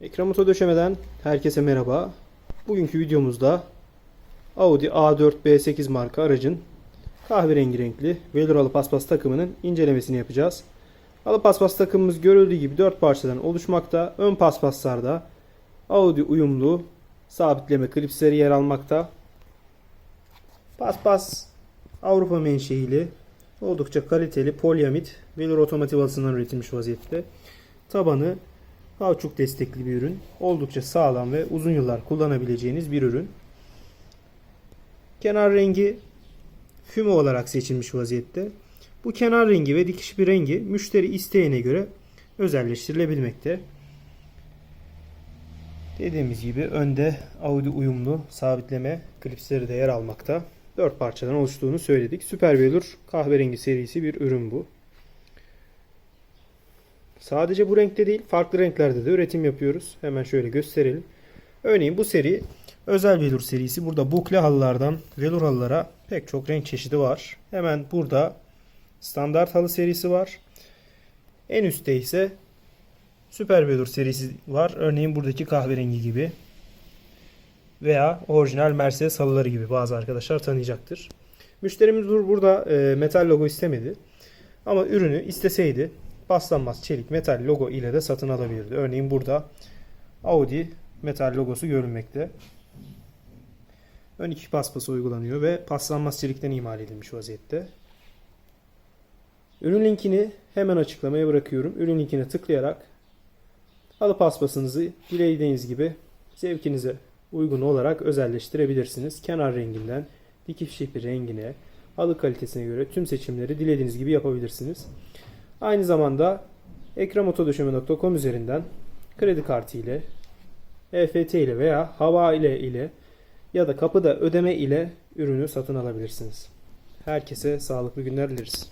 Ekran Moto Döşeme'den herkese merhaba. Bugünkü videomuzda Audi A4 B8 marka aracın kahverengi renkli velour alı paspas takımının incelemesini yapacağız. Alı paspas takımımız görüldüğü gibi 4 parçadan oluşmakta. Ön paspaslarda Audi uyumlu sabitleme klipsleri yer almakta. Paspas Avrupa menşeili oldukça kaliteli polyamid velour otomotiv alısından üretilmiş vaziyette. Tabanı Kauçuk destekli bir ürün. Oldukça sağlam ve uzun yıllar kullanabileceğiniz bir ürün. Kenar rengi füme olarak seçilmiş vaziyette. Bu kenar rengi ve dikiş bir rengi müşteri isteğine göre özelleştirilebilmekte. Dediğimiz gibi önde Audi uyumlu sabitleme klipsleri de yer almakta. 4 parçadan oluştuğunu söyledik. Super Velour kahverengi serisi bir ürün bu. Sadece bu renkte değil, farklı renklerde de üretim yapıyoruz. Hemen şöyle gösterelim. Örneğin bu seri özel velour serisi. Burada bukle halılardan velour halılara pek çok renk çeşidi var. Hemen burada standart halı serisi var. En üstte ise süper velour serisi var. Örneğin buradaki kahverengi gibi veya orijinal Mercedes halıları gibi bazı arkadaşlar tanıyacaktır. Müşterimiz bur- burada e, metal logo istemedi. Ama ürünü isteseydi paslanmaz çelik metal logo ile de satın alabilirdi. Örneğin burada Audi metal logosu görülmekte. Ön iki paspası uygulanıyor ve paslanmaz çelikten imal edilmiş vaziyette. Ürün linkini hemen açıklamaya bırakıyorum. Ürün linkine tıklayarak alı paspasınızı dilediğiniz gibi zevkinize uygun olarak özelleştirebilirsiniz. Kenar renginden dikiş ipi rengine, halı kalitesine göre tüm seçimleri dilediğiniz gibi yapabilirsiniz. Aynı zamanda ekramotodöşeme.com üzerinden kredi kartı ile, EFT ile veya havale ile ya da kapıda ödeme ile ürünü satın alabilirsiniz. Herkese sağlıklı günler dileriz.